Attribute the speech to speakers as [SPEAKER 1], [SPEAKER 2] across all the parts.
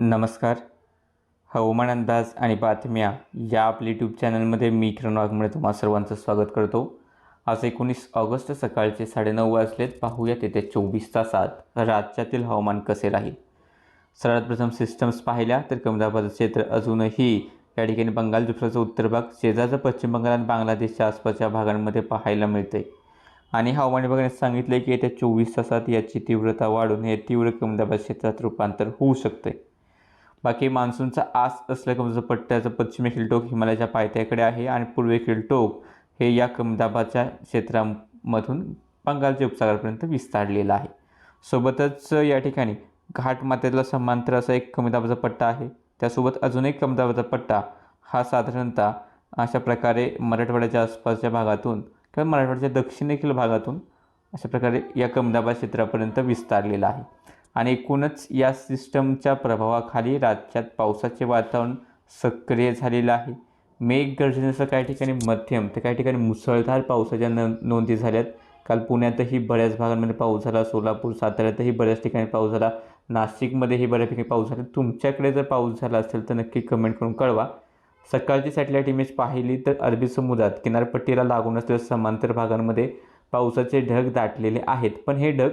[SPEAKER 1] नमस्कार. हवामान अंदाज आणि बातम्या या आपल्या यूट्यूब चॅनलमध्ये मी किरण वाघमळे तुम्हा सर्वांचं स्वागत करतो. आज एकोणीस ऑगस्ट सकाळचे साडेनऊ वाजलेत. पाहूयात येत्या चोवीस तासात राज्यातील हवामान कसे राहील. सर्वात प्रथम सिस्टम्स पाहिल्या तर कमदाबाद क्षेत्र अजूनही या ठिकाणी बंगाल दुसऱ्याचा उत्तर भाग शेजारचा पश्चिम बंगाल आणि बांगलादेशच्या आसपासच्या भागांमध्ये पाहायला मिळते आणि हवामान विभागाने सांगितले की येत्या चोवीस तासात याची तीव्रता वाढून हे तीव्र कमदाबाद क्षेत्रात रूपांतर होऊ शकते बाकी मान्सूनचा आस असल्या पट्ट्याचं पश्चिमेकडील टोक हिमालयाच्या पायथ्याकडे आहे आणि पूर्वेकडील टोक हे या कमदाबाच्या क्षेत्रामधून बंगालच्या उपसागरापर्यंत विस्तारलेलं आहे. सोबतच या ठिकाणी घाटमातेला समांतर असा एक कमदाबाचा पट्टा आहे. त्यासोबत अजून एक कमदाबाचा पट्टा हा साधारणतः अशा प्रकारे मराठवाड्याच्या आसपासच्या भागातून किंवा मराठवाड्याच्या दक्षिणेकडील भागातून अशा प्रकारे या कमदाबा क्षेत्रापर्यंत विस्तारलेला आहे. आणि एकूणच या सिस्टमच्या प्रभावाखाली राज्यात पावसाचे वातावरण सक्रिय झालेलं आहे. मेघगर्जनेसह काही ठिकाणी मध्यम तर काही ठिकाणी मुसळधार पावसाच्या न नोंदी झाल्यात. काल पुण्यातही बऱ्याच भागांमध्ये पाऊस झाला सोलापूर साताऱ्यातही बऱ्याच ठिकाणी पाऊस झाला नाशिकमध्येही बऱ्यापैकी पाऊस झाला. तुमच्याकडे जर पाऊस झाला असेल तर नक्की कमेंट करून कळवा. सकाळची सॅटेलाईट इमेज पाहिली तर अरबी समुद्रात किनारपट्टीला लागून असलेल्या समांतर भागांमध्ये पावसाचे ढग दाटलेले आहेत. पण हे ढग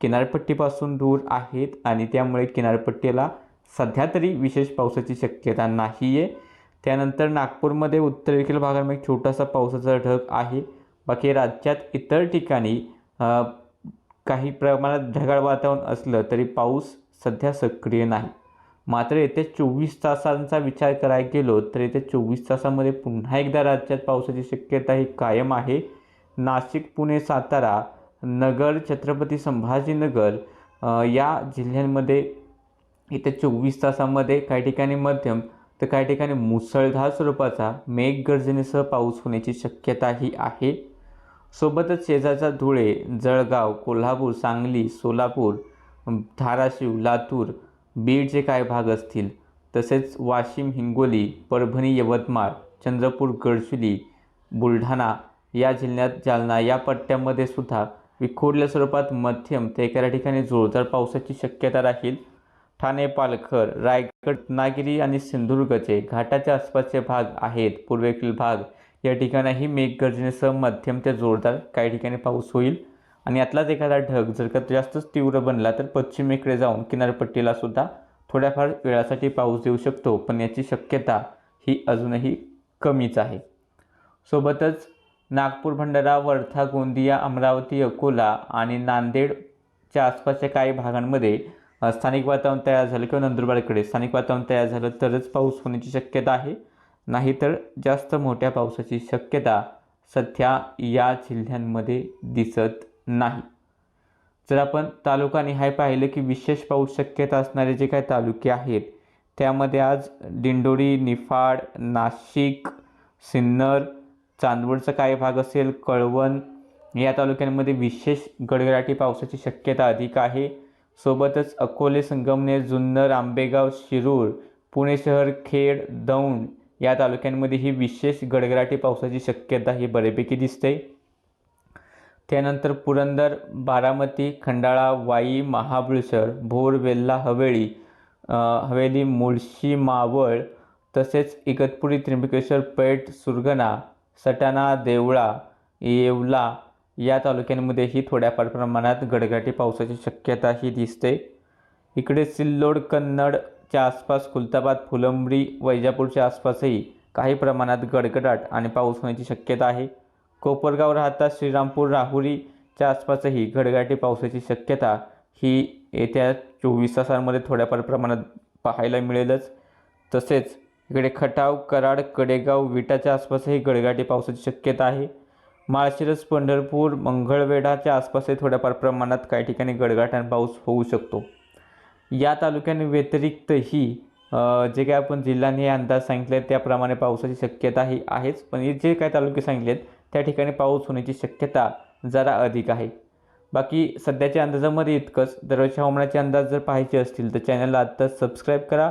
[SPEAKER 1] किनारपट्टीपासून दूर आहेत आणि त्यामुळे किनारपट्टीला सध्या तरी विशेष पावसाची शक्यता नाही आहे त्यानंतर नागपूरमध्ये उत्तरेकडील भागांमध्ये एक छोटासा पावसाचा ढग आहे. बाकी राज्यात इतर ठिकाणी काही प्रमाणात ढगाळ वातावरण असलं तरी पाऊस सध्या सक्रिय नाही. मात्र येत्या चोवीस तासांचा विचार करायला गेलो तर येत्या चोवीस तासामध्ये पुन्हा एकदा राज्यात पावसाची शक्यता ही कायम आहे. नाशिक पुणे सातारा नगर छत्रपती संभाजीनगर या जिल्ह्यांमध्ये येत्या चोवीस तासामध्ये काही ठिकाणी मध्यम तर काही ठिकाणी मुसळधार स्वरूपाचा मेघगर्जनेसह पाऊस होण्याची शक्यताही आहे. सोबतच शेजारचा धुळे जळगाव कोल्हापूर सांगली सोलापूर धाराशिव लातूर बीडचे काही भाग असतील. तसेच वाशिम हिंगोली परभणी यवतमाळ चंद्रपूर गडचिरोली बुलढाणा या जिल्ह्यात जालना या पट्ट्यामध्ये सुद्धा विखुरल्या स्वरूपात मध्यम ते एका ठिकाणी जोरदार पावसाची शक्यता राहील. ठाणे पालघर रायगड रत्नागिरी आणि सिंधुदुर्गचे घाटाच्या आसपासचे भाग आहेत. पूर्वेकडील भाग या ठिकाणीही मेघगर्जनेसह मध्यम ते जोरदार काही ठिकाणी पाऊस होईल. आणि यातलाच एखादा ढग जर का जास्तच तीव्र बनला तर पश्चिमेकडे जाऊन किनारपट्टीला सुद्धा थोड्याफार वेळासाठी पाऊस देऊ शकतो. पण याची शक्यता ही अजूनही कमीच आहे. सोबतच नागपूर भंडारा वर्धा गोंदिया अमरावती अकोला आणि नांदेडच्या आसपासच्या काही भागांमध्ये स्थानिक वातावरण तयार झालं किंवा नंदुरबारकडे स्थानिक वातावरण तयार झालं तरच पाऊस होण्याची शक्यता आहे. नाहीतर जास्त मोठ्या पावसाची शक्यता सध्या या जिल्ह्यांमध्ये दिसत नाही. जर आपण तालुकानिहाय पाहिलं की विशेष पाऊस शक्यता असणारे जे काही तालुके आहेत त्यामध्ये आज दिंडोरी निफाड नाशिक सिन्नर चांदवडचा काही भाग असेल कळवण या तालुक्यांमध्ये विशेष गडगडाटी पावसाची शक्यता अधिक आहे. सोबतच अकोले संगमनेर जुन्नर आंबेगाव शिरूर पुणे शहर खेड दौंड या तालुक्यांमध्ये ही विशेष गडगडाटी पावसाची शक्यता ही बऱ्यापैकी दिसते. त्यानंतर पुरंदर बारामती खंडाळा वाई महाबळेश्वर भोर वेल्हा हवेली हवेली मुळशी मावळ तसेच इगतपुरी त्र्यंबकेश्वर पेठ सुरगणा सटाणा देवळा येवला या तालुक्यांमध्येही थोड्याफार प्रमाणात गडगडाटी पावसाची शक्यता ही दिसते. इकडे सिल्लोड कन्नडच्या आसपास खुलताबाद फुलंब्री वैजापूरच्या आसपासही काही प्रमाणात गडगडाट आणि पाऊस होण्याची शक्यता आहे. कोपरगाव राहता श्रीरामपूर राहुरीच्या आसपासही गडगडाटी पावसाची शक्यता ही येत्या चोवीस तासांमध्ये थोड्याफार प्रमाणात पाहायला मिळेलच. तसेच इकडे खटाव कराड कडेगाव विटाच्या आसपासही गडगाटी पावसाची शक्यता आहे. माळशिरस पंढरपूर मंगळवेढाच्या आसपासही थोड्याफार प्रमाणात काही ठिकाणी गडगाटाने पाऊस होऊ शकतो. या तालुक्यांव्यतिरिक्तही जे काही आपण जिल्ह्याने अंदाज सांगितले आहेत त्याप्रमाणे पावसाची शक्यता ही आहेच. पण हे जे काही तालुके सांगितलेत त्या ठिकाणी पाऊस होण्याची शक्यता जरा अधिक आहे. बाकी सध्याच्या अंदाजामध्ये इतकंच. दररोजच्या हवामानाचे अंदाज जर पाहायचे असतील तर चॅनलला आत्ताच सबस्क्राईब करा.